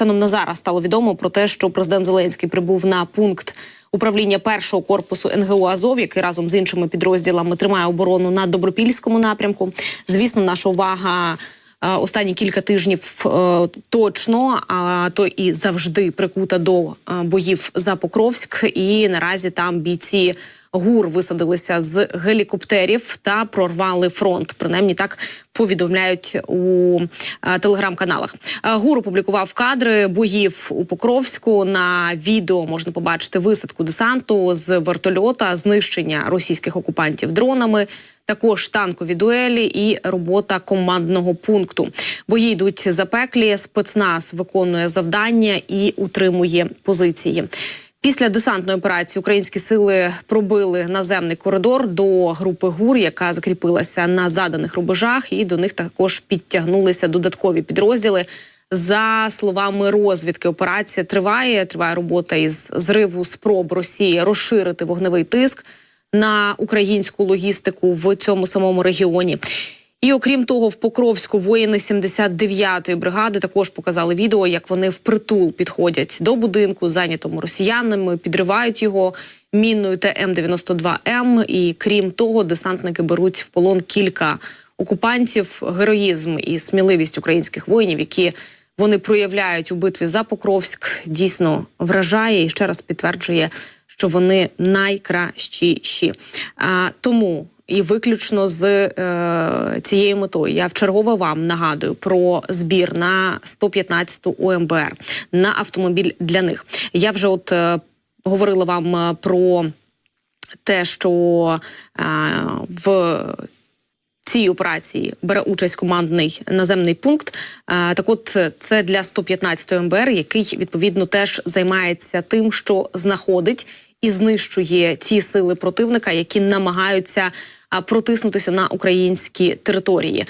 станом на зараз стало відомо про те, що президент Зеленський прибув на пункт управління першого корпусу НГУ Азов, який разом з іншими підрозділами тримає оборону на добропільському напрямку. Звісно, наша увага. Останні кілька тижнів е, точно, а то і завжди прикута до е, боїв за Покровськ. І наразі там бійці ГУР висадилися з гелікоптерів та прорвали фронт. Принаймні так повідомляють у е, телеграм-каналах. ГУР опублікував кадри боїв у Покровську. На відео можна побачити висадку десанту з вертольота, знищення російських окупантів дронами. Також танкові дуелі і робота командного пункту. Бої йдуть запеклі. Спецназ виконує завдання і утримує позиції. Після десантної операції українські сили пробили наземний коридор до групи ГУР, яка закріпилася на заданих рубежах, і до них також підтягнулися додаткові підрозділи. За словами розвідки, операція триває. Триває робота із зриву спроб Росії розширити вогневий тиск на українську логістику в цьому самому регіоні. І окрім того, в Покровську воїни 79-ї бригади також показали відео, як вони впритул підходять до будинку, зайнятому росіянами, підривають його мінною ТМ-92М. І крім того, десантники беруть в полон кілька окупантів. Героїзм і сміливість українських воїнів, які вони проявляють у битві за Покровськ, дійсно вражає і ще раз підтверджує, що вони найкращіші. А, тому і виключно з е, цією метою я вчергове вам нагадую про збір на 115-ту ОМБР на автомобіль для них. Я вже от е, говорила вам е, про те, що е, в цій операції бере участь командний наземний пункт. Е, Так, от це для 115 МБР, який відповідно теж займається тим, що знаходить і знищує ті сили противника, які намагаються протиснутися на українські території.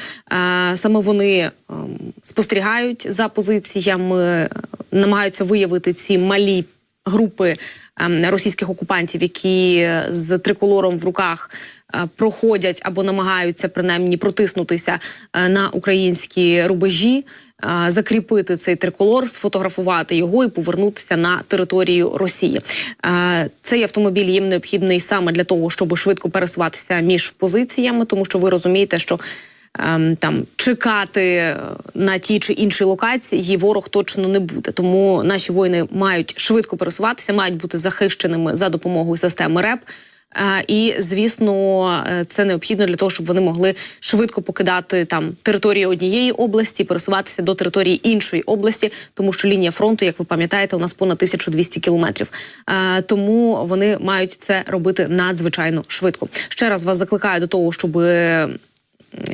Саме вони ем, спостерігають за позиціями, намагаються виявити ці малі групи ем, російських окупантів, які з триколором в руках е, проходять або намагаються принаймні протиснутися е, на українські рубежі. е, Закріпити цей триколор, сфотографувати його і повернутися на територію Росії. Е, Цей автомобіль їм необхідний саме для того, щоб швидко пересуватися між позиціями, тому що ви розумієте, що там чекати е, на тій чи іншій локації ворог точно не буде. Тому наші воїни мають швидко пересуватися, мають бути захищеними за допомогою системи РЕП. Е, І звісно, е, це необхідно для того, щоб вони могли швидко покидати там територію однієї області, пересуватися до території іншої області, тому що лінія фронту, як ви пам'ятаєте, у нас понад 1200 кілометрів. Тому вони мають це робити надзвичайно швидко. Ще раз вас закликаю до того, щоб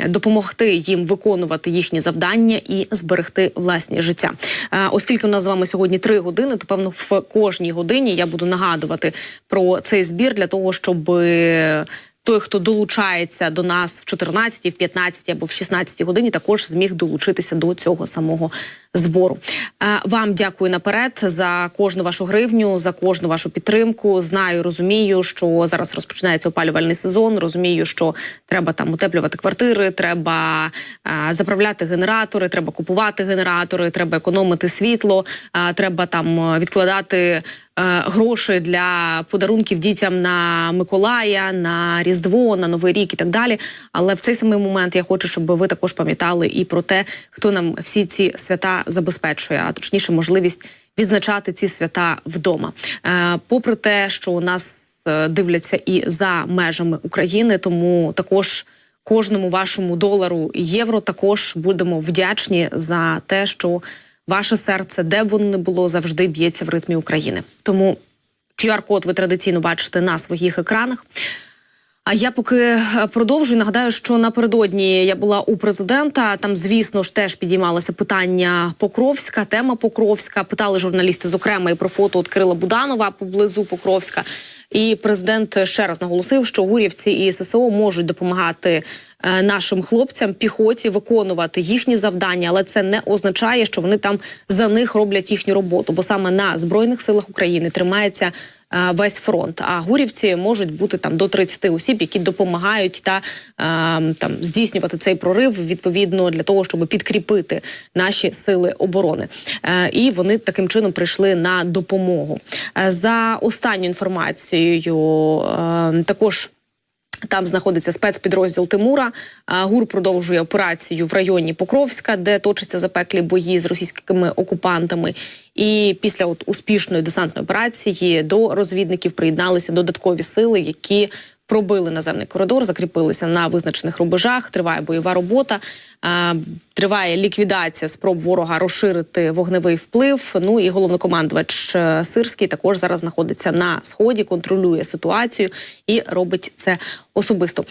допомогти їм виконувати їхні завдання і зберегти власні життя. Е, Оскільки у нас з вами сьогодні три години, то певно в кожній годині я буду нагадувати про цей збір для того, щоб е, той, хто долучається до нас в 14, в 15 або в 16 годині, також зміг долучитися до цього самого збору. Е, Вам дякую наперед за кожну вашу гривню, за кожну вашу підтримку. Знаю, розумію, що зараз розпочинається опалювальний сезон. Розумію, що треба там утеплювати квартири, треба е, заправляти генератори, треба купувати генератори, треба економити світло, е, треба там відкладати гроші для подарунків дітям на Миколая, на Різдво, на Новий рік і так далі. Але в цей самий момент я хочу, щоб ви також пам'ятали і про те, хто нам всі ці свята забезпечує, а точніше, можливість відзначати ці свята вдома. Е, попри те, що у нас е, дивляться і за межами України, тому також. Кожному вашому долару і євро також будемо вдячні за те, що ваше серце, де б воно не було, завжди б'ється в ритмі України. Тому QR-код ви традиційно бачите на своїх екранах. А я поки е, продовжую. Нагадаю, що напередодні я була у президента. Там, звісно ж, теж підіймалося питання Покровська, тема Покровська. Питали журналісти, зокрема, і про фото от Кирила Буданова поблизу Покровська. І президент ще раз наголосив, що гурівці і ССО можуть допомагати нашим хлопцям, піхоті виконувати їхні завдання, але це не означає, що вони там за них роблять їхню роботу, бо саме на збройних силах України тримається. е, Весь фронт, а гурівці можуть бути там до 30 осіб, які допомагають та е, там здійснювати цей прорив відповідно для того, щоб підкріпити наші сили оборони. Е, і вони таким чином прийшли на допомогу. Е, за останню інформацією, е, також. Там знаходиться спецпідрозділ Тимура. ГУР продовжує операцію в районі Покровська, де точаться запеклі бої з російськими окупантами. І після от успішної десантної операції до розвідників приєдналися додаткові сили, які пробили наземний коридор, закріпилися на визначених рубежах. Триває бойова робота. Триває ліквідація спроб ворога розширити вогневий вплив. Ну і головнокомандувач е, Сирський також зараз знаходиться на сході, контролює ситуацію і робить це особисто.